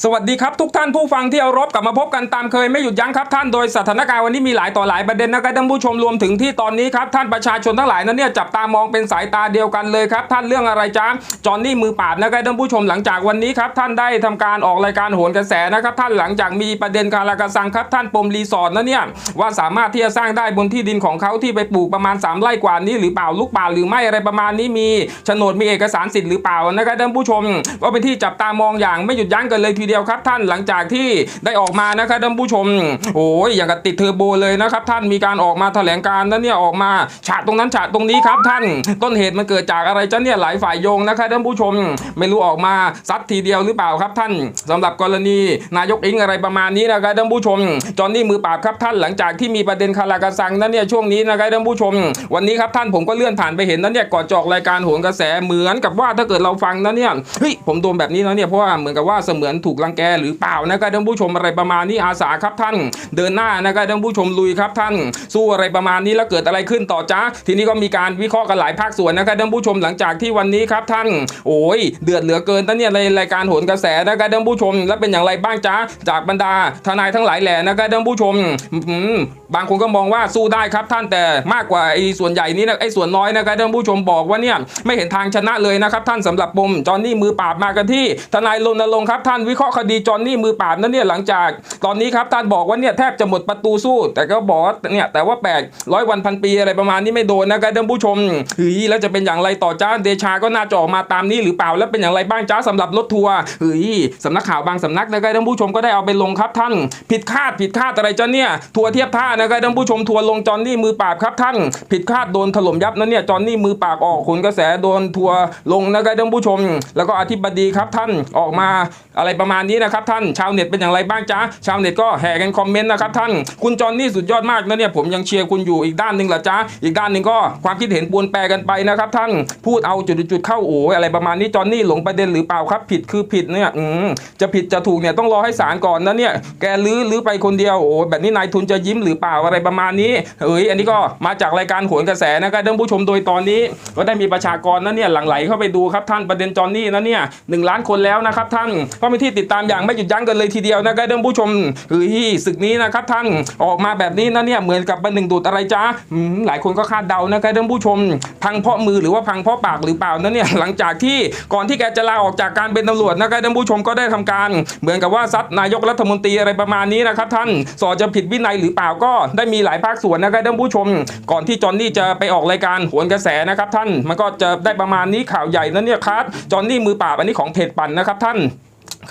สวัสดีครับทุกท่านผู้ฟังที่เอารบกลับมาพบกันตามเคยไม่หยุดยั้งครับท่านโดยสถานการณ์วันนี้มีหลายต่อหลายประเด็นนะครับท่านผู้ชมรวมถึงที่ตอนนี้ครับท่านประชาชนทั้งหลายนั้นเนี่ยจับตามองเป็นสายตาเดียวกันเลยครับท่านเรื่องอะไรจ้าจอนนี่มือปราบนะครับท่านผู้ชมหลังจากวันนี้ครับท่านได้ทำการออกรายการโหนกระแสนะครับท่านหลังจากมีประเด็นคาราคาซังครับท่านปมรีสอร์ทนะเนี่ยว่าสามารถที่จะสร้างได้บนที่ดินของเขาที่ไปปลูกประมาณ 3ไร่กว่านี้หรือเปล่าลูกป่าหรือไม่อะไรประมาณนี้มีโฉนดมีเอกสารสิทธิ์หรือเปล่านะครับท่านผู้ชมก็เป็นที่จับตามองอย่างไม่หยุดยั้งกันเลยทีเดียวครับท่านหลังจากที่ได้ออกมานะครับท่านผู้ชม โอ้ยอย่างกับติดเทอร์โบเลยนะครับท่านมีการออกมาแถลงการนั้นเนี่ยออกมาฉากตรงนั้นฉากตรงนี้ครับท่านต้นเหตุมันเกิดจากอะไรจ้ะเนี่ยหลายฝ่ายโยงนะครับท่านผู้ชม ไม่รู้ออกมาซัดทีเดียวหรือเปล่าครับท่านสำหรับกรณีนายกอิงอะไรประมาณนี้นะครับท่านผู้ชม จอนนี่มือปราบครับท่านหลังจากที่มีประเด็นคาราคาซังนั้นเนี่ยช่วงนี้นะครับท่านผู้ชม วันนี้ครับท่านผมก็เลื่อนผ่านไปเห็นนั้นเนี่ยก่อนจออกรายการโหนกระแสเหมือนกับว่าถ้าเกิดเราฟังนั้นเนี่ยเฮ้ยผมโดนแบบนี้แล้วเนี่ยเพราะว่าเหมือนกับว่าเสมือนถูกรังแกหรือเปล่านะครับท่านผู้ชมอะไรประมาณนี้อาสาครับท่าน เดินหน้านะครับท่านผู้ชมลุยครับท่าน สู้อะไรประมาณนี้แล้วเกิดอะไรขึ้นต่อจ้าทีนี้ก็มีการวิเคราะห์กันหลายภาคส่วนนะครับท่านผู้ชมหลังจากที่วันนี้ครับท่าน โอ้ยเดือดเหลือเกินนเนี่ยในรายการโหนกระแสนะครับท่านผู้ชม แล้วเป็นอย่างไรบ้างจ้าจากบรรดาทนายทั้งหลายแหล่นะครับท่านผู้ชมบางคนก็มองว่าสู้ได้ครับท่านแต่มากกว่าไอ้ส่วนใหญ่นี้นะไอ้ส่วนน้อยนะครับท่านผู้ชมบอกว่าเนี่ยไม่เห็นทางชนะเลยนะครับท่านสำหรับปมจอนนี่มือปราบมากันที่ทนายรณรงค์ครับท่านวิเคราะห์คดีจอนนี่มือปราบนั้นเนี่ยหลังจากตอนนี้ครับท่านบอกว่าเนี่ยแทบจะหมดประตูสู้ แต่ก็บอกว่าเนี่ยแต่ว่าแปลกร้อยวันพันปีอะไรประมาณนี้ไม่โดนนะครับท่านผู้ชมเฮ้ยแล้วจะเป็นอย่างไรต่อจ้าเดชาก็น่าจะออกมาตามนี้หรือเปล่าแล้วเป็นอย่างไรบ้างจ้าสำหรับรถทัวร์เฮ้ยสำนักข่าวบางสำนักนะครับท่านผู้ชมก็ได้เอาไปลงครับท่าน ผิดคาดผิดคาดอะไรจ้าเนี่ยทัวร์เทียบท่านะครับท่านผู้ชมทัวร์ลงจอนนี่มือปราบครับท่าน ผิดคาดโดนถล่มยับนะเนี่ยจอนนี่มือปราบออกขุนกระแสโดนทัวร์ลงนะครับท่านผู้ชม แล้วก็อธิบดีครับท่านออกมาอะไรประมาณมาเนี้นะครับท่านชาวเน็ตเป็นอย่างไรบ้างจ้าชาวเน็ตก็แห่กันคอมเมนต์นะครับท่านคุณจอนนี่สุดยอดมากนะเนี่ยผมยังเชียร์คุณอยู่อีกด้านหนึ่งเหรอจ้าอีกด้านหนึ่งก็ความคิดเห็นปวนแปรกันไปนะครับท่านพูดเอาจุดๆเข้าโอ้ยอะไรประมาณนี้จอนนี่หลงประเด็นหรือเปล่าครับ ผิดคือผิดเนี่ยอืมจะผิดจะถูกเนี่ยต้องรอให้ศาลก่อนนะเนี่ยแกลื้อลื้อไปคนเดียวโอ้ยแบบนี้นายทุนจะยิ้มหรือเปล่าอะไรประมาณนี้เอ้ยอันนี้ก็มาจากรายการโหนกระแสนะครับท่านผู้ชมโดยตอนนี้ ก็ได้มีประชากรนะเนี่ยหลั่งไหลเข้าไปดูครับท่านประเด็นจอนนี่นะเนี่ยหนึ่งล้านคนแล้วนะครับท่านก็เป็นที่ติดตามอย่างไม่หยุดยั้งกันเลยทีเดียวนะครับท่านผู้ชมเฮ้ยศึกนี้นะครับท่านออกมาแบบนี้นะเนี่ยเหมือนกับเป็นหนึ่งดูดอะไรจ้าหลายคนก็คาดเดานะครับท่านผู้ชม พังเพราะมือหรือว่าพังเพราะปากหรือเปล่านะเนี่ยหลังจากที่ก่อนที่แกจะลาออกจากการเป็นตำรวจนะครับท่านผู้ชมก็ได้ทำการ เหมือนกับว่าซัดนายกรัฐมนตรีอะไรประมาณนี้นะครับท่านสอจะผิดวินัยหรือเปล่าก็ได้มีหลายภาคส่วนนะครับท่านผู้ชม ก่อนที่จอนนี่จะไปออกรายการโหนกระแสนะครับท่านมันก็จะได้ประมาณนี้ข่าวใหญ่นะเนี่ยครับจอนนี่มือปราบอันนี้ของเพจปั่นนะครับท่าน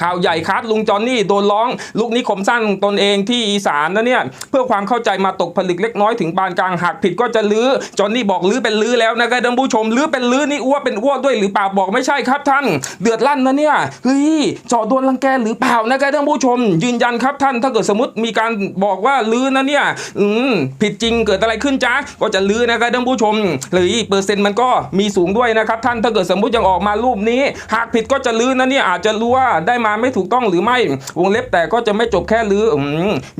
ข่าวใหญ่คัดลุงจอนนี่โดนร้องลูกนิคมสร้างตนเองที่อีสานนะเนี่ยเพื่อความเข้าใจมาตกผลึกเล็กน้อยถึงปานกลางหากผิดก็จะลื้อจอนนี่บอกลื้อเป็นลื้อแล้วนะครับท่านผู้ชมลื้อเป็นลื้อนี่อ้วเป็นอ้วด้วยหรือเปล่าบอกไม่ใช่ครับท่าน เดือดลั่นนะเนี่ยเฮ้ยจาะโดนรังแกหรือเปล่านะครับท่านผู้ชม ยืนยันครับท่าน ถ้าเกิดสมมติมีการบอกว่าลื้อนะเนี่ยอืมผิดจริงเกิดอะไรขึ้นจ้าก็จะลื้อนะครับท่านผู้ชมหรือเปอร์เซ็นต์มันก็มีสูงด้วยนะครับท่านถ้าเกิดสมมติยังออกมารูปนี้ หากผิดก็จะลื้อนะเนี่ยอาจจะรู้ว่าได้มาไม่ถูกต้องหรือไม่ วงเล็บแต่ก็จะไม่จบแค่ลืออ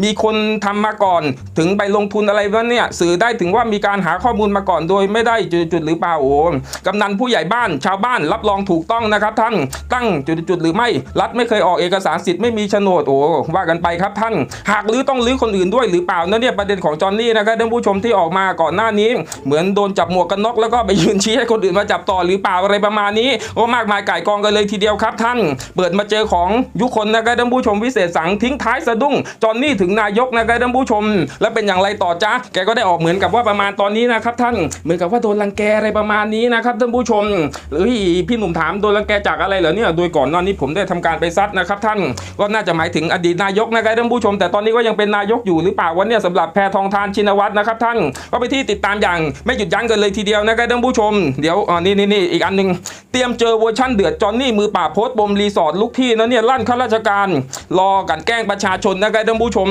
มีคนทำมาก่อน ถึงไปลงทุนอะไรวะเนี่ยสื่อได้ถึงว่ามีการหาข้อมูลมาก่อนโดยไม่ได้จุดๆหรือเปล่าโอ้กำนันผู้ใหญ่บ้านชาวบ้านรับรองถูกต้องนะครับท่านตั้งจุดๆหรือไม่ รัฐไม่เคยออกเอกสารสิทธิ์ไม่มีโฉนดโอ้ว่ากันไปครับท่าน หากลื้อต้องลื้อคนอื่นด้วยหรือเปล่านั่นเนี่ยประเด็นของจอนนี่นะครับท่านผู้ชมที่ออกมาก่อนหน้านี้ เหมือนโดนจับหมวกกันน็อกแล้วก็ไปยืนชี้ให้คนอื่นมาจับต่อหรือเปล่าอะไรประมาณนี้โอ้มากมายไก่กองกันเลยทีเดียวครับท่าน เปิดมาเจอของยุคนนะครับท่านผู้ชมวิเศษสังทิ้งท้ายสะดุ้งจอนนี่ถึงนายกนะครับท่านผู้ชม แล้วเป็นอย่างไรต่อจ้าแกก็ได้ออกเหมือนกับว่าประมาณตอนนี้นะครับท่านเหมือนกับว่าโดนรังแกอะไรประมาณนี้นะครับท่านผู้ชมหรือพี่หนุ่มถามโดนรังแกจากอะไรเหรอเนี่ยโดยก่อนน้านี้ผมได้ทำการไปซัดนะครับท่านก็น่าจะหมายถึงอดีตนายกนะครับท่านผู้ชม แต่ตอนนี้ก็ยังเป็นนายกอยู่หรือเปล่าวันนี้สำหรับแพทองทานชินวัตรนะครับท่านก็ไปที่ติดตามอย่างไม่หยุดยั้งกันเลยทีเดียวนะครับท่านผู้ชม เดี๋ยวอ๋อนี่นี่นี่อีกอันหนึง เตรียมเจอเวอร์ชั่นเดือดจอนนี่มือป่าโพสต์บมรีสอร์ทลุกที่นะเนี่ยลั่นข้าราชการรอกันแกล้งประชาชนนะครับท่านผู้ชม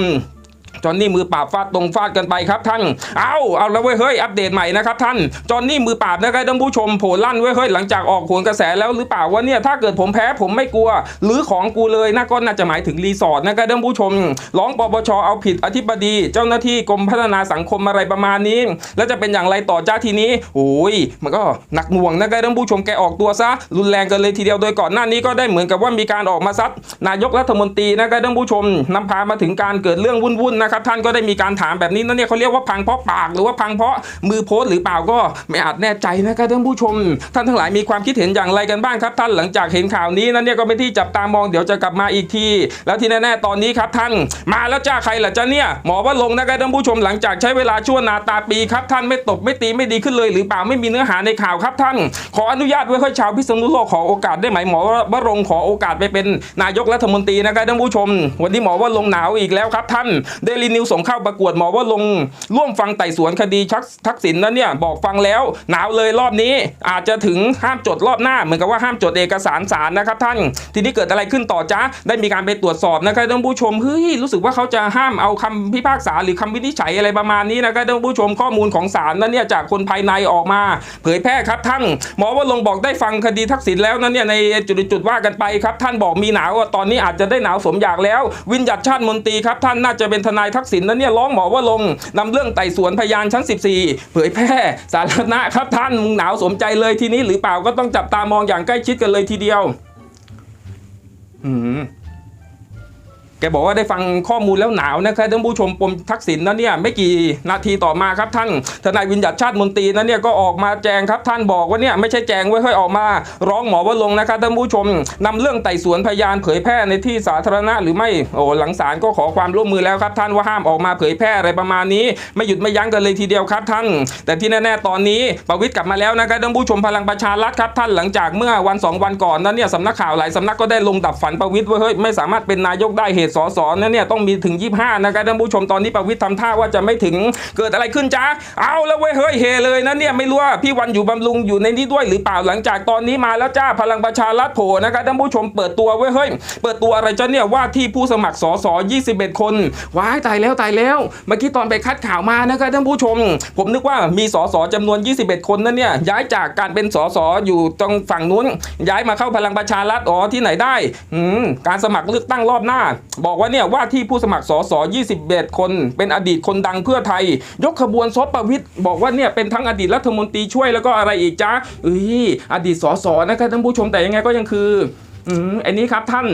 จอนนี่มือปราบฟาดตรงฟาดกันไปครับท่าน เอาเอาแล้วเว้ยเฮ้ยอัปเดตใหม่นะครับท่าน จอนนี่มือปราบนะครับท่านผู้ชมโผล่ลั่นเว้ยเฮ้ยหลังจากออกโหนกระแสแล้วหรือเปล่าว่าเนี่ยถ้าเกิดผมแพ้ผมไม่กลัว หรือของกูเลยน่าก็น่าจะหมายถึงรีสอร์ทนะครับท่านผู้ชมร้องปปชเอาผิดอธิบดี เจ้าหน้าที่กรมพัฒนาสังคมอะไรประมาณนี้ แล้วจะเป็นอย่างไรต่อจ้าทีนี้โอ้ยมันก็หนักหน่วงนะครับท่านผู้ชมแกออกตัวซะรุนแรงกันเลยทีเดียวโดยก่อนหน้านี้ก็ได้เหมือนกับว่ามีการออกมาซัดนายกรัฐมนตรีนะครับท่านผู้ชมนำพามาถึงการเกิดเรื่องวุ่นๆนะครับท่านก็ได้มีการถามแบบนี้นั่นเนี่ยเขาเรียกว่าพังเพราะปาก หรือว่าพังเพราะมือโพสหรือเปล่าก็ไม่อาจแน่ใจนะครับท่านผู้ชม ท่านทั้งหลายมีความคิดเห็นอย่างไรกันบ้างครับ ท่านหลังจากเห็นข่าวนี้นั่นเนี่ยก็เป็นที่จับตามองเดี๋ยวจะกลับมาอีกที แล้วที่แน่ๆตอนนี้ครับท่าน มาแล้วจ้าใครล่ะจ้าเนี่ยหมอว่าลงนะครับท่านผู้ชมหลังจากใช้เวลาชั่วนาตาปีครับท่านไม่ตบไม่ตีไม่ดีขึ้นเลย หรือเปล่าไม่มีเนื้อหาในข่าวครับท่าน ขออนุญาตไว้ให้ชาวพิษณุโลกขอโอกาสได้ไหมหมอวรงค์ขอโอกาสไปเป็นนายกรัฐมนตรีนะครับท่านผู้ชม วันนี้หมอว่าลงหนาวอีกแล้วครับท่านเดลินิวส่งเข้าประกวดหมอว่าลงร่วมฟังไต่สวนคดีชักทักษิณนั้นเนี่ยบอกฟังแล้วหนาวเลยรอบนี้อาจจะถึงห้ามจดรอบหน้า เหมือนกับว่าห้ามจดเอกสารศาลนะครับท่าน ทีนี้เกิดอะไรขึ้นต่อจ้าได้มีการไปตรวจสอบนะครับท่านผู้ชมเฮ้ยรู้สึกว่าเขาจะห้ามเอาคำพิพากษาหรือคำวินิจฉัยอะไรประมาณนี้นะครับท่านผู้ชมข้อมูลของศาลนั้นเนี่ยจากคนภายในออกมา เผยแพร่ครับท่านหมอว่าลงบอกได้ฟังคดีทักษิณแล้วนั้นเนี่ยในจุดๆว่ากันไปครับ ท่านบอกมีหนาวตอนนี้อาจจะได้หนาวสมอยากแล้ว วินยัดชาติมนตรีครับท่านน่าจะเป็นทนายทักษิณนั้นเนี่ยร้องหมอว่าลงค์นำเรื่องไต่สวนพยานชั้น 14 เผยแพร่สาธารณะครับท่านมึงหนาวสมใจเลยทีนี้หรือเปล่าก็ต้องจับตามองอย่างใกล้ชิดกันเลยทีเดียว อืม แกบอกว่าได้ฟังข้อมูลแล้วหนาวนะครับท่านผู้ชมปมทักษิณนั้นเนี่ยไม่กี่นาทีต่อมาครับท่านทนายวินยัดชาติมนตรีนั้นเนี่ยก็ออกมาแจงครับท่านบอกว่าเนี่ยไม่ใช่แจงไว้ค่อยออกมา ร้องหมอว่าลงนะครับท่านผู้ชมนำเรื่องไต่สวนพยานเผยแพร่ในที่สาธารณะหรือไม่โอ้หลังศาลก็ขอความร่วมมือแล้วครับท่านว่าห้ามออกมาเผยแพร่อะไรประมาณนี้ ไม่หยุดไม่ยั้งกันเลยทีเดียวครับท่าน แต่ที่แน่ๆตอนนี้ประวิตรกลับมาแล้วนะครับท่านผู้ชมพลังประชารัฐครับท่านหลังจากเมื่อวันสองวันก่อนนั้นเนี่ยสำนักข่าวหลายสำนักก็ได้ลงดับฝันประวิตรว่าเฮ้ยไม่สามารถเป็นนายกได้เหตุสอสอนั้นเนี่ยต้องมีถึง 25 นะครับท่านผู้ชมตอนนี้ประวิตรทำท่าว่าจะไม่ถึงเกิดอะไรขึ้นจ้าเอาแล้วเว้ยเฮ้ยเฮเลยนะเนี่ยไม่รู้ว่าพี่วันอยู่บำรุงอยู่ในนี้ด้วยหรือเปล่าหลังจากตอนนี้มาแล้วจ้าพลังประชารัฐโผล่นะครับท่านผู้ชมเปิดตัวเว้ยเฮ้ยเปิดตัวอะไรจ้าเนี่ยว่าที่ผู้สมัครสอสอ21 คนว้ายตายแล้วตายแล้ว เมื่อกี้ตอนไปคัดข่าวมานะครับท่านผู้ชม ผมนึกว่ามีสอสอจำนวน 21 คนนั้นเนี่ยย้ายจากการเป็นสอสออยู่ตรงฝั่งนู้น ย้ายมาเข้าพลังประชารัฐอ๋อที่ไหนได้อืการสมัครเลือกตั้งรอบหน้าบอกว่าเนี่ยว่าที่ผู้สมัครสอสอ21 คน เป็นอดีตคนดังเพื่อไทย ยกขบวนซบประวิทย์บอกว่าเนี่ยเป็นทั้งอดีตรัฐมนตรีช่วยแล้วก็อะไรอีกจ้าอุ้ยอดีตสอสอนะครับท่านผู้ชมแต่ยังไงก็ยังคืออืมอันนี้ครับท่าน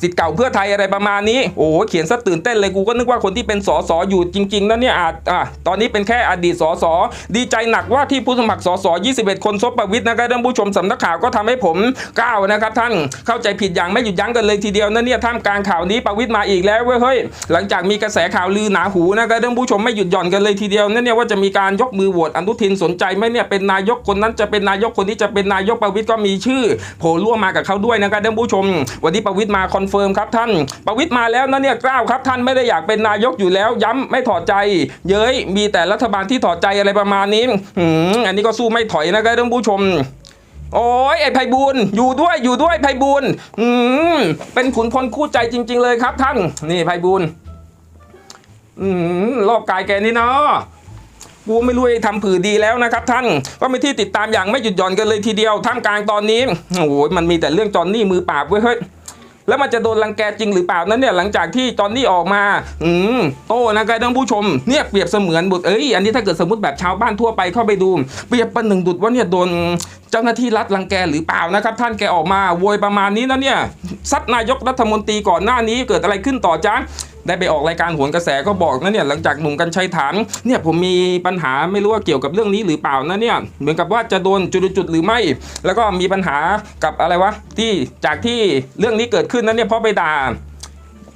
สิทธิ์เก่าเพื่อไทยอะไรประมาณนี้ โอ้โห เขียนซะตื่นเต้นเลยกูก็นึกว่าคนที่เป็นสสอยู่จริงๆนะเนี่ยอาจอะตอนนี้เป็นแค่อดีตสสดีใจหนักว่าที่ผู้สมัครสส21 คนซบประวิทย์นะครับท่านผู้ชมสำนักข่าวก็ทำให้ผมก้าวนะครับท่านเข้าใจผิดอย่างไม่หยุดยั้งกันเลยทีเดียวนะเนี่ยท่ามกลางข่าวนี้ประวิทย์มาอีกแล้วเว้ยเฮ้ยหลังจากมีกระแสข่าวลือหนาหูนะครับท่านผู้ชมไม่หยุดหย่อนกันเลยทีเดียวนั่นเนี่ยว่าจะมีการยกมือโหวตอนุทินสนใจไหมเนี่ยเป็นนายกคนนั้นจะเป็นนายกคนนี้จะเป็นนายกประวิทย์ก็มีชื่อโผล่ร่วมมากับเขาด้วยนะครับท่านผู้ชม วันนี้ประวิทย์มาคอนเฟิร์มครับท่าน ประวิตรมาแล้วนะเนี่ยกล้าวครับท่านไม่ได้อยากเป็นนายกอยู่แล้ว ย้ำไม่ถอดใจ เย้ยมีแต่รัฐบาลที่ถอดใจอะไรประมาณนี้อืมอันนี้ก็สู้ไม่ถอยนะครับท่านผู้ชมโอ้ยไอ้ไพบูลอยู่ด้วยอยู่ด้วยไพบูลอืมเป็นขุนพลคู่ใจจริง ๆ เลยครับท่าน นี่ไพบูลอืมรอบกายแกนี่เนาะกูไม่รู้ไอ้ทำผือดีแล้วนะครับท่าน ก็มีที่ติดตามอย่างไม่หยุดหย่อนกันเลยทีเดียวท่ามกลางตอนนี้โอ้โหมันมีแต่เรื่องจอนนี่มือปราบเว้ยเฮ้ย แล้วมันจะโดนรังแกจริงหรือเปล่านั้นเนี่ยหลังจากที่จอนนี่ออกมา อืมโต้นะครับท่านผู้ชมเนี่ยเปรียบเสมือนบุตรเอ้ยอันนี้ถ้าเกิดสมมติแบบชาวบ้านทั่วไปเข้าไปดู เปรียบเป็นหนึ่งดุดว่าเนี่ยโดนเจ้าหน้าที่รัฐรังแกหรือเปล่านะครับ ท่านแกออกมาโวยประมาณนี้นะเนี่ยซัดนายกรัฐมนตรีก่อนหน้านี้เกิดอะไรขึ้นต่อจ้า ได้ไปออกรายการโหนกระแสก็บอกนะเนี่ยหลังจากหนุ่มกัญชัยถามเนี่ยผมมีปัญหาไม่รู้ว่าเกี่ยวกับเรื่องนี้หรือเปล่านะเนี่ยเหมือนกับว่าจะโดนจุดๆหรือไม่ แล้วก็มีปัญหากับอะไรวะที่จากที่เรื่องนี้เกิดขึ้นนั้นเนี่ยเพราะไปด่า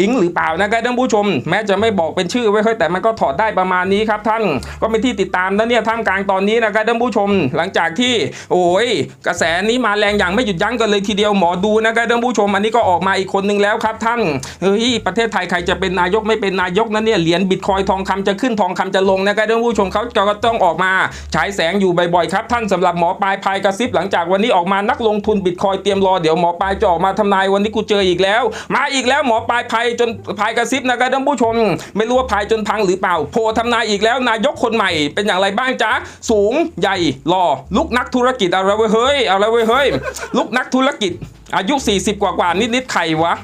อิงหรือเปล่านะครับท่านผู้ชม แม้จะไม่บอกเป็นชื่อไว้ค่อยแต่มันก็ถอดได้ประมาณนี้ครับท่านก็เป็นที่ติดตามนะเนี่ยท่ามกลางตอนนี้นะครับท่านผู้ชม หลังจากที่ โอ้ยกระแสนี้มาแรงอย่างไม่หยุดยั้งกันเลยทีเดียวหมอดูนะครับท่านผู้ชม อันนี้ก็ออกมาอีกคนนึงแล้วครับท่านเฮ้ยประเทศไทยใครจะเป็นนายกไม่เป็นนายกนั้นเนี่ยเหรียญบิตคอยทองคำจะขึ้นทองคำจะลงนะครับท่านผู้ชมเขาก็ต้องออกมาฉายแสงอยู่บ่อยๆครับท่านสำหรับหมอปลายพายกระซิบหลังจากวันนี้ออกมานักลงทุนบิตคอยเตรียมรอเดี๋ยวหมอปลายจะออกมาทำนายวันนี้กูเจออีกแล้ว มาอีกแล้วหมอปลายพายจนพายกระซิบนะครับท่านผู้ชม ไม่รู้ว่าพายจนพังหรือเปล่า โพลทำนายอีกแล้วนายกคนใหม่เป็นอย่างไรบ้างจ๊ะสูงใหญ่หล่อลุกนักธุรกิจอะไรเว้ยเฮ้ยอะไรเว้ยเฮ้ยลุกนักธุรกิจ อายุ 40 กว่ากว่านิดๆใครวะ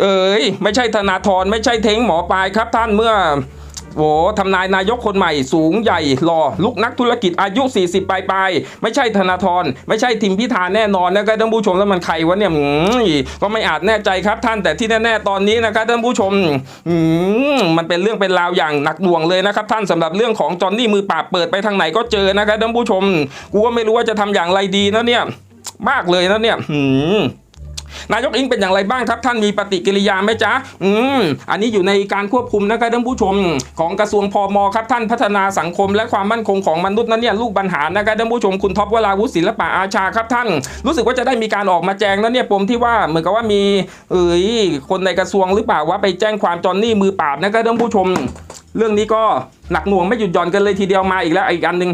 เอ้ยไม่ใช่ธนาธรไม่ใช่เทงหมอปลายครับท่านเมื่อ โอ้ทำนายนายกคนใหม่สูงใหญ่หล่อลุกนักธุรกิจอายุ 40 ปลายปลายไม่ใช่ธนาธรไม่ใช่ทิมพิธาแน่นอนนะครับท่านผู้ชมแล้วมันใครวะเนี่ยก็ไม่อาจแน่ใจครับท่านแต่ที่แน่ๆตอนนี้นะครับท่านผู้ชมมันเป็นเรื่องเป็นราวอย่างหนักหน่วงเลยนะครับท่านสำหรับเรื่องของจอนนี่มือปราบเปิดไปทางไหนก็เจอนะครับท่านผู้ชมกูก็ไม่รู้ว่าจะทำอย่างไรดีนะเนี่ยมากเลยนะเนี่ยอืม นายกอิงเป็นอย่างไรบ้างครับท่านมีปฏิกิริยาไหมจ๊ะอืมอันนี้อยู่ในการควบคุมนะครับท่านผู้ชม ของกระทรวงพมครับท่านพัฒนาสังคม และความมั่นคงของมนุษย์นั้นเนี่ยลูกบรรหานะครับท่านผู้ชมคุณท็อปวราวุฒิศิลปะอาชาครับท่าน รู้สึกว่าจะได้มีการออกมาแจ้งแล้วเนี่ยปมที่ว่าเหมือนกับว่ามีเอ้ยคนในกระทรวงหรือเปล่าว่าไปแจ้งความจอนนี่มือปราบนะครับท่านผู้ชม เรื่องนี้ก็หนักหน่วงไม่หยุดหย่อนกันเลยทีเดียวมาอีกแล้วอีกอันหนึ่ง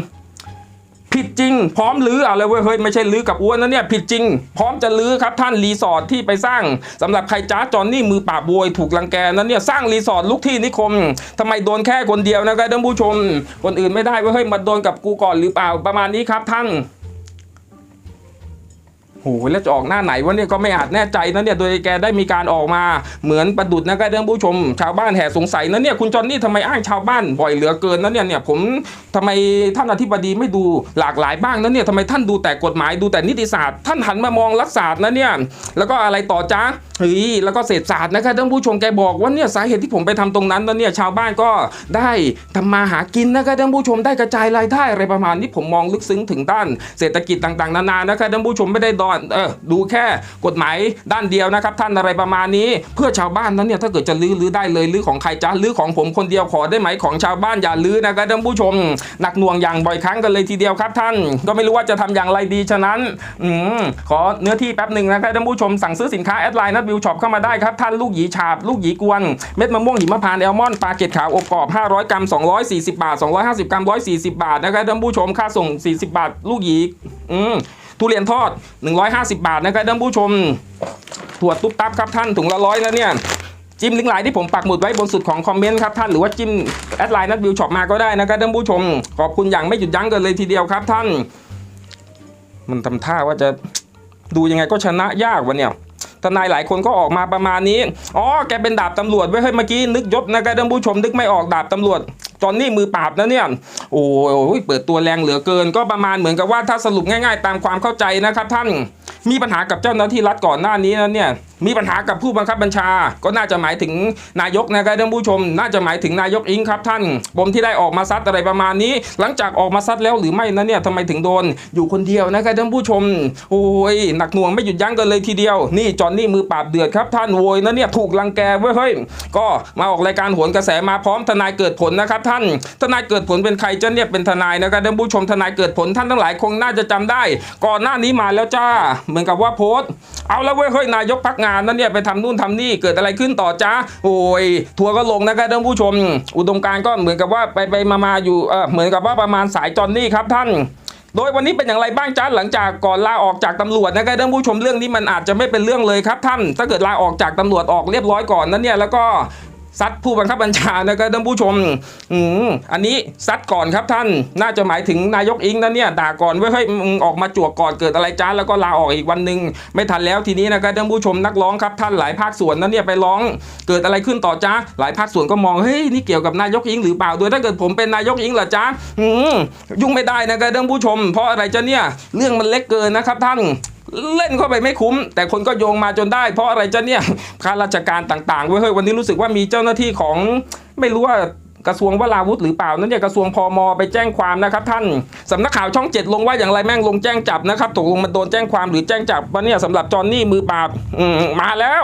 ผิดจริง พร้อมลื้อเอาเลยเว้ยเฮ้ยไม่ใช่ลื้อกับอ้วนนะเนี่ยผิดจริง พร้อมจะลื้อครับท่านรีสอร์ทที่ไปสร้างสำหรับใครจ้าจอนนี่มือปราบโวยถูกลังแกนั้นเนี่ยสร้างรีสอร์ทลุกที่นิคมทำไมโดนแค่คนเดียวนะครับท่านผู้ชม คนอื่นไม่ได้เว้ยเฮ้ยมาโดนกับกูก่อนหรือเปล่าประมาณนี้ครับท่าน หแล้วจะออกหน้าไหนวะเนี่ยก็ไม่อาจแน่ใจนะเนี่ยโดยแกได้มีการออกมาเหมือนประดุดนะครับท่านผู้ชม ชาวบ้านแห่สงสัยนะเนี่ยคุณจอนนี่ทำไมอ้างชาวบ้านบ่อยเหลือเกินนะเนี่ยเนี่ยผมทำไมท่านอธิบดีไม่ดูหลากหลายบ้างนะเนี่ยทำไมท่านดูแต่กฎหมายดูแต่นิติศาสตร์ ท่านหันมามองรัฐศาสตร์นะเนี่ยแล้วก็อะไรต่อจ้าเฮ้ยแล้วก็เศรษฐศาสตร์นะครับท่านผู้ชมแกบอกว่าเนี่ยสาเหตุที่ผมไปทำตรงนั้นนะเนี่ยชาวบ้านก็ได้ทำมาหากินนะครับท่านผู้ชมได้กระจายรายได้อะไรประมาณนี้ผมมองลึกซึ้งถึงด้านเศรษฐกิจต่างๆ นานานะครับท่านผู้ชมไม่ได้ดอนเออดูแค่กฎหมายด้านเดียวนะครับ ท่านอะไรประมาณนี้ เพื่อชาวบ้านนั้นเนี่ยถ้าเกิดจะลื้อลื้อได้เลยลื้อของใครจ้าลื้อของผมคนเดียวขอได้ไหมของชาวบ้านอย่าลื้อนะครับท่านผู้ชมหนักหน่วงอย่างบ่อยครั้งกันเลยทีเดียวครับ ท่านก็ไม่รู้ว่าจะทำอย่างไรดีฉะนั้นอืมขอเนื้อที่แป๊บหนึ่งนะครับท่านผู้ชมสั่งซื้อสินค้าแอดไลน์นัดวิวช็อปเข้ามาได้ครับท่านลูกหยีฉาบลูกหยีกวนเม็ดมะม่วงหิมพานต์แอลมอนปลาเกล็ดขาวอบกรอบ 500 กรัม 240 บาท 250 กรัม 140 บาทนะครับท่านผู้ชมค่าส่ง 40 บาท ลูกหยีอืม ทุเรียนทอด 150 บาทนะครับท่านผู้ชมถั่วตุ๊บตับครับท่านถุงละร้อยนะเนี่ยจิ้มลิงก์ไลน์ที่ผมปักหมุดไว้บนสุดของคอมเมนต์ครับท่านหรือว่าจิ้มแอดไลน์นัดวิวช็อปมาก็ได้นะครับท่านผู้ชม ขอบคุณอย่างไม่หยุดยั้งกันเลยทีเดียวครับท่าน มันทำท่าว่าจะดูยังไงก็ชนะยากวะเนี่ยทนายหลายคนก็ออกมาประมาณนี้ อ๋อ แกเป็นดาบตำรวจไว้เฮ้ยเมื่อกี้นึกยศนะครับท่านผู้ชมนึกไม่ออกดาบตำรวจ จอนนี่มือปราบนะเนี่ยโอ้ยเปิดตัวแรงเหลือเกิน ก็ประมาณเหมือนกับว่าถ้าสรุปง่าย ๆ ตามความเข้าใจนะครับท่านมีปัญหากับเจ้าหน้าที่รัฐก่อนหน้านี้นะเนี่ย มีปัญหากับผู้บังคับบัญชา ก็น่าจะหมายถึงนายกนะครับท่านผู้ชม น่าจะหมายถึงนายกอิงครับท่านปมที่ได้ออกมาซัดอะไรประมาณนี้ หลังจากออกมาซัดแล้วหรือไม่นะเนี่ยทำไมถึงโดน อยู่คนเดียวนะครับท่านผู้ชม โอ้ยหนักหน่วงไม่หยุดยั้งกันเลยทีเดียว นี่จอนนี่มือปราบเดือดครับท่านโวยนะเนี่ยถูกรังแกเว้ยเฮ้ยก็มาออกรายการโหนกระแสมาพร้อมทนายเกิดผลนะครับท่าน ทนายเกิดผลเป็นใครจะเนี่ยเป็นทนายนะครับท่านผู้ชมทนายเกิดผลท่านทั้งหลายคงน่าจะจำได้ ก่อนหน้านี้มาแล้วจ้า เหมือนกับว่าโพสต์เอาแล้วเว้ยเฮ้ยนายกพักงงานนั่นเนี่ยไปทำนู่นทำนี่เกิดอะไรขึ้นต่อจ้าโอ้ยทัวร์ก็ลงนะครับท่านผู้ชม อุดมการณ์ก็เหมือนกับว่าไปไปมามาอยู่เออเหมือนกับว่าประมาณสายจอนนี่ครับท่านโดยวันนี้เป็นอย่างไรบ้างจ้าหลังจากก่อนลาออกจากตำรวจนะครับท่านผู้ชมเรื่องนี้มันอาจจะไม่เป็นเรื่องเลยครับท่าน ถ้าเกิดลาออกจากตำรวจออกเรียบร้อยก่อนนั้นเนี่ยแล้วก็ ซัดผู้บังคับบัญชานะครับท่านผู้ชมอืมอันนี้ซัดก่อนครับท่านน่าจะหมายถึงนายกอิงนะเนี่ยด่าก่อนไว้ยเฮ้ออกมาจวกก่อนเกิดอะไรจ้าแล้วก็ลาออกอีกวันหนึ่งไม่ทันแล้วทีนี้นะครับท่านผู้ชมนักร้องครับท่านหลายภาคส่วนนั้นเนี่ยไปร้อง เกิดอะไรขึ้นต่อจ้าหลายภาคส่วนก็มองเฮ้ยนี่เกี่ยวกับนายกอิงหรือเปล่าโดยถ้าเกิดผมเป็นนายกอิงเหรอจ้าอืมยุ่งไม่ได้นะครับท่านผู้ชม เพราะอะไรจ้าเนี่ยเรื่องมันเล็กเกินนะครับท่าน เล่นเข้าไปไม่คุ้ม แต่คนก็โยงมาจนได้ เพราะอะไรจ้ะเนี่ยข้าราชการต่างๆเว้ยเฮ้ยวันนี้รู้สึกว่ามีเจ้าหน้าที่ของไม่รู้ว่ากระทรวงวราวุธหรือเปล่านั่นเนี่ยกระทรวงพมอไปแจ้งความนะครับ ท่านสำนักข่าวช่องเจ็ดลงว่าอย่างไรแม่งลงแจ้งจับนะครับตกลงมันโดนแจ้งความหรือแจ้งจับวันนี้สำหรับจอนนี่มือปราบมมาแล้ว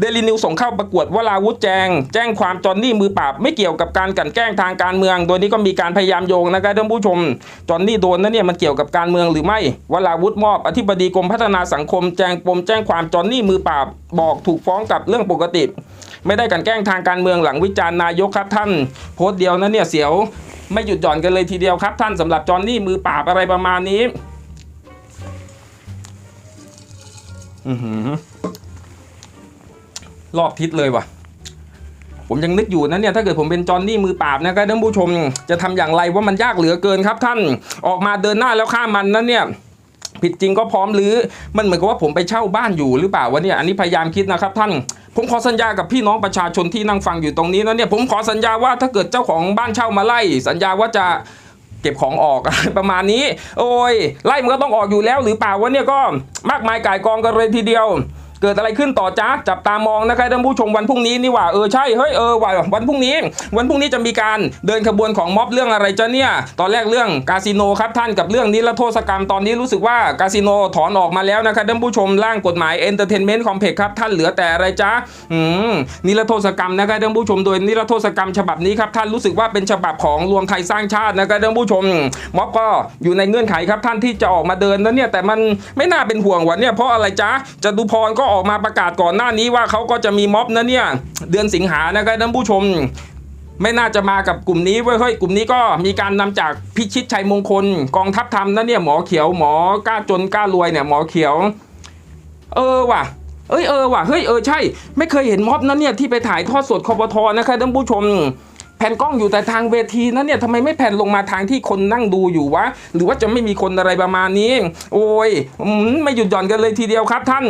เดลินิวส่งเข้าประกวดวราวุธแจง แจ้งความจอนนี่มือปราบไม่เกี่ยวกับการกันแกล้งทางการเมือง โดยนี้ก็มีการพยายามโยงนะครับท่านผู้ชม จอนนี่โดนนะเนี่ยมันเกี่ยวกับการเมืองหรือไม่วราวุธมอบอธิบดีกรมพัฒนาสังคมแจ้งปมแจ้งความจอนนี่มือปราบบอกถูกฟ้องกับเรื่องปกติ ไม่ได้กันแกล้งทางการเมืองหลังวิจารณ์นายกครับท่าน โพสต์เดียวนะเนี่ยเสียวไม่หยุดหย่อนกันเลยทีเดียวครับ ท่านสำหรับจอนนี่มือปราบอะไรประมาณนี้ อือหือ รอบทิศเลยว่ะ ผมยังนึกอยู่นะเนี่ยถ้าเกิดผมเป็นจอห์นนี่มือปราบนะครับท่านผู้ชมจะทำอย่างไรว่ามันยากเหลือเกินครับ ท่านออกมาเดินหน้าแล้วฆ่ามันนั้นเนี่ยผิดจริงก็พร้อมหรือมันเหมือนกับว่าผมไปเช่าบ้านอยู่หรือเปล่าวะเนี่ยอันนี้พยายามคิดนะครับท่านผมขอสัญญากับพี่น้องประชาชนที่นั่งฟังอยู่ตรงนี้นะเนี่ยผมขอสัญญาว่าถ้าเกิดเจ้าของบ้านเช่ามาไล่ สัญญาว่าจะเก็บของออกประมาณนี้ โอ้ยไล่มันก็ต้องออกอยู่แล้วหรือเปล่าวะเนี่ยก็มากมายก่ายกองกันเลยทีเดียว เกิดอะไรขึ้นต่อจ้าจับตามองนะครับท่านผู้ชมวันพรุ่งนี้นี่ว่าเออใช่เฮ้ยเออว่าวันพรุ่งนี้ วันพรุ่งนี้จะมีการเดินขบวนของม็อบเรื่องอะไรจ้ะเนี่ย ตอนแรกเรื่องคาสิโนครับท่านกับเรื่องนิรโทษกรรมตอนนี้รู้สึกว่าคาสิโนถอนออกมาแล้วนะครับท่านผู้ชมร่างกฎหมาย Entertainment Complex ครับท่านเหลือแต่อะไรจ้าอืมนิรโทษกรรมนะครับท่านผู้ชมโดยนิรโทษกรรมฉบับนี้ครับท่านรู้สึกว่าเป็นฉบับของรวมไทยสร้างชาตินะครับท่านผู้ชม ม็อบก็อยู่ในเงื่อนไขครับท่านที่จะออกมาเดินนะเนี่ยแต่มันไม่น่าเป็นห่วงวะเนี่ยเพราะอะไรจ้าจตุพรก็ออกมาประกาศก่อนหน้านี้ว่าเขาก็จะมีม็อบนะเนี่ยเดือนสิงหานะครับท่านผู้ชมไม่น่าจะมากับกลุ่มนี้เว้ยเฮ้ยกลุ่มนี้ก็มีการนำจากพิชิตชัยมงคล กองทัพธรรมนะเนี่ยหมอเขียวหมอกล้าจนกล้ารวยเนี่ยหมอเขียว เออว่ะ เอ้ยเออว่ะเฮ้ยเออใช่ ไม่เคยเห็นม็อบนั้นเนี่ยที่ไปถ่ายทอดสดคอปทนะครับท่านผู้ชม แผ่นกล้องอยู่แต่ทางเวทีนะเนี่ยทำไมไม่แผ่นลงมาทางที่คนนั่งดูอยู่วะหรือว่าจะไม่มีคนอะไรประมาณนี้ โอ้ยไม่หยุดหย่อนกันเลยทีเดียวครับท่าน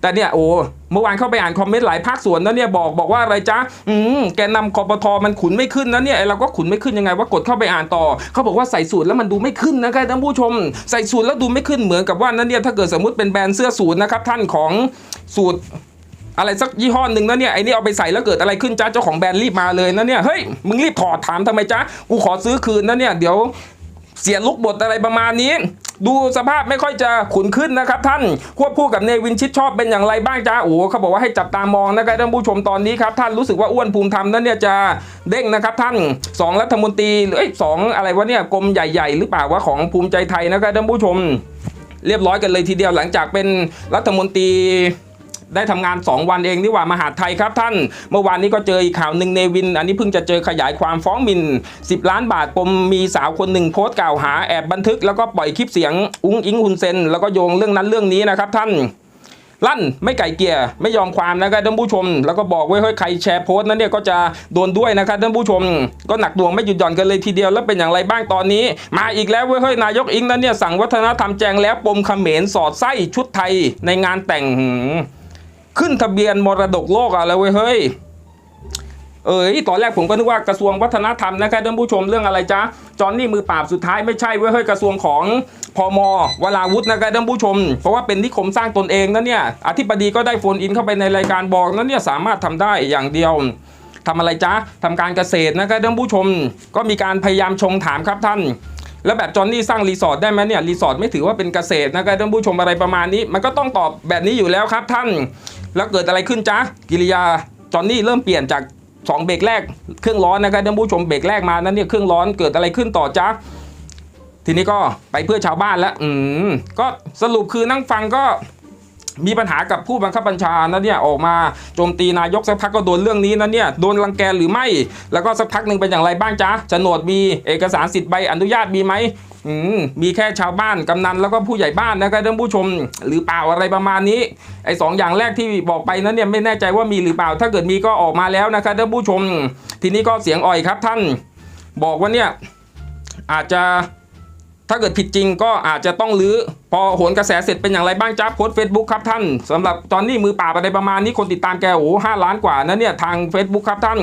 แต่เนี่ยโอ้เมื่อวานเข้าไปอ่านคอมเมนต์หลายภาคส่วนนะเนี่ยบอกบอกว่าอะไรจ๊ะอืมแกนำคอปทมันขุนไม่ขึ้นนะเนี่ยเราก็ขุนไม่ขึ้นยังไงว่ากดเข้าไปอ่านต่อเขาบอกว่าใส่สูตรแล้วมันดูไม่ขึ้นนะครับท่านผู้ชม ใส่สูตรแล้วดูไม่ขึ้นเหมือนกับว่านั่นเนี่ยถ้าเกิดสมมติเป็นแบรนด์เสื้อสูตรนะครับท่านของสูตรอะไรสักยี่ห้อหนึ่งนะเนี่ยไอ้นี่เอาไปใส่แล้วเกิดอะไรขึ้นจ้าเจ้าของแบรนด์รีบมาเลยนะเนี่ยเฮ้ยมึงรีบถอดถามทำไมจ้ากูขอซื้อคืนนะเนี่ยเดี๋ยวเสียลุกบทอะไรประมาณนี้ ดูสภาพไม่ค่อยจะขุนขึ้นนะครับท่านควบคู่กับเนวินชิดชอบเป็นอย่างไรบ้างจ้าโอ้เขาบอกว่าให้จับตามองนะครับท่านผู้ชมตอนนี้ครับท่านรู้สึกว่าอ้วนภูมิธรรมนั้นเนี่ยจะเด้งนะครับท่านสองรัฐมนตรีหรือเอ้สองอะไรวะเนี่ยกรมใหญ่ ๆ หรือเปล่าวะของภูมิใจไทยนะครับท่านผู้ชม เรียบร้อยกันเลยทีเดียวหลังจากเป็นรัฐมนตรี ได้ทำงาน 2 วันเองนี่หว่ามหาดไทยครับท่าน เมื่อวานนี้ก็เจออีกข่าวหนึ่งเนวิน อันนี้เพิ่งจะเจอขยายความฟ้องหมิน10 ล้านบาทปมมีสาวคนหนึ่งโพสต์กล่าวหาแอบบันทึก แล้วก็ปล่อยคลิปเสียงอุ้งอิงฮุนเซนแล้วก็โยงเรื่องนั้นเรื่องนี้นะครับท่านลั่นไม่ไก่เกลี่ยไม่ยอมความนะครับท่านผู้ชม แล้วก็บอกไว้ให้ใครแชร์โพสต์นั้นเนี่ยก็จะโดนด้วยนะครับท่านผู้ชม ก็หนักดวงไม่หยุดหย่อนกันเลยทีเดียวแล้วเป็นอย่างไรบ้างตอนนี้ มาอีกแล้วเว้ยเฮ้ยนายกอิงนั้นเนี่ยสั่งวัฒนธรรมแจงแล้วปมเขมรสอดไส้ชุดไทยในงานแต่ง ขึ้นทะเบียนมรดกโลกอะไรเว้ยเฮ้ยเอ้ยตอนแรกผมก็นึกว่ากระทรวงวัฒนธรรมนะครับท่านผู้ชมเรื่องอะไรจ๊ะจอนนี่มือปราบสุดท้ายไม่ใช่เว้ยเฮ้ยกระทรวงของพมวราวุธนะครับท่านผู้ชม เพราะว่าเป็นนิคมสร้างตนเองนะเนี่ยอธิบดีก็ได้โฟนอินเข้าไปในรายการบอกนั้นเนี่ยสามารถทำได้อย่างเดียวทำอะไรจ๊ะทำการเกษตรนะครับท่านผู้ชม ก็มีการพยายามชงถามครับท่าน แล้วแบบจอนนี่สร้างรีสอร์ทได้ไหมเนี่ยรีสอร์ทไม่ถือว่าเป็นเกษตรนะครับท่านผู้ชมอะไรประมาณนี้ มันก็ต้องตอบแบบนี้อยู่แล้วครับท่าน แล้วเกิดอะไรขึ้นจ๊ะกิริยาจอนนี่เริ่มเปลี่ยนจาก2เบรกแรกเครื่องร้อนนะครับท่านผู้ชมเบรกแรกมานั้นเนี่ยเครื่องร้อนเกิดอะไรขึ้นต่อจ๊ะทีนี้ก็ไปเพื่อชาวบ้านแล้วอืมก็สรุปคือนั่งฟังก็ มีปัญหากับผู้บังคับบัญชานะเนี่ยออกมาโจมตีนายกสักพักก็โดนเรื่องนี้นะเนี่ยโดนรังแกหรือไม่ แล้วก็สักพักหนึ่งเป็นอย่างไรบ้างจ๊ะโฉนดมีเอกสารสิทธิ์ใบอนุญาตมีไหมมมีแค่ชาวบ้านกำนันแล้วก็ผู้ใหญ่บ้านนะครับท่านผู้ชมหรือเปล่าอะไรประมาณนี้ไอ้สองอย่างแรกที่บอกไปนั้นเนี่ยไม่แน่ใจว่ามีหรือเปล่า ถ้าเกิดมีก็ออกมาแล้วนะครับท่านผู้ชม ทีนี้ก็เสียงอ่อยครับท่าน บอกว่าเนี่ยอาจจะ ถ้าเกิดผิดจริงก็อาจจะต้องรื้อพอโหนกระแสเสร็จเป็นอย่างไรบ้างจ้าโพสเฟซบุ๊กครับท่านสำหรับตอนนี้มือปราอะไรประมาณนี้คนติดตามแกโอ้ห้าล้านกว่านะเนี่ยทาง Facebook ครับท่าน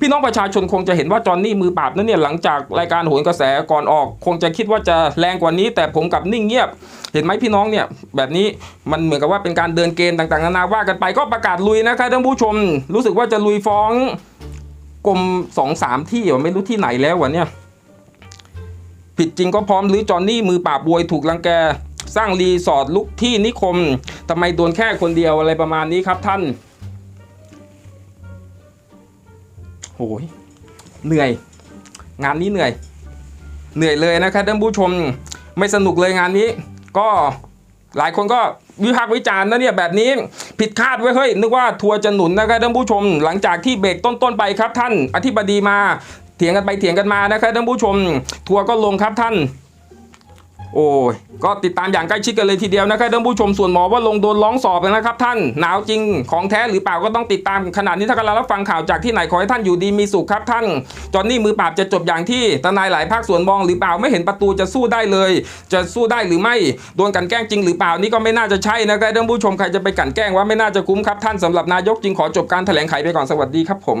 พี่น้องประชาชนคงจะเห็นว่าจอนนี่มือปราบนั้นเนี่ยหลังจากรายการโหนกระแสก่อนออก คงจะคิดว่าจะแรงกว่านี้ แต่ผมกับนิ่งเงียบ เห็นไหมพี่น้องเนี่ยแบบนี้มันเหมือนกับว่าเป็นการเดินเกมต่างๆนานาว่ากันไปก็ประกาศลุยนะครับท่านผู้ชม รู้สึกว่าจะลุยฟ้องกรมสองสามที่วะไม่รู้ที่ไหนแล้ววะเนี่ย ผิดจริงก็พร้อมหรือจอนนี่มือปราบบวยถูกรังแก สร้างรีสอร์ทลุกที่นิคมทำไมโดนแค่คนเดียวอะไรประมาณนี้ครับท่านโอ้ยเหนื่อย งานนี้เหนื่อย เหนื่อยเลยนะครับท่านผู้ชมไม่สนุกเลยงานนี้ ก็หลายคนก็วิพากษ์วิจารณ์นะเนี่ยแบบนี้ผิดคาดไว้เฮ้ยนึกว่าทัวร์จะหนุนนะครับท่านผู้ชม หลังจากที่เบรกต้นๆไปครับท่านอธิบดีมา ถียงกันไปเถียงกันมานะครับท่านผู้ชม ทัวร์ก็ลงครับท่าน โอ้ยก็ติดตามอย่างใกล้ชิดกันเลยทีเดียวนะครับท่านผู้ชมส่วนหมอว่าลงโดนร้องสอบนะครับท่านหนาวจริงของแท้หรือเปล่าก็ต้องติดตามขณะนี้ถ้ากำลังรับฟังข่าวจากที่ไหนขอให้ท่านอยู่ดีมีสุขครับท่าน จอนนี่มือปราบจะจบอย่างที่ทนายหลายภาคส่วนมองหรือเปล่าไม่เห็นประตูจะสู้ได้เลย จะสู้ได้หรือไม่โดนกันแกล้งจริงหรือเปล่านี่ก็ไม่น่าจะใช่นะครับท่านผู้ชมใครจะไปกันแกล้งว่าไม่น่าจะคุ้มครับท่านสำหรับนายกจึงขอจบการแถลงไขไปก่อนสวัสดีครับผม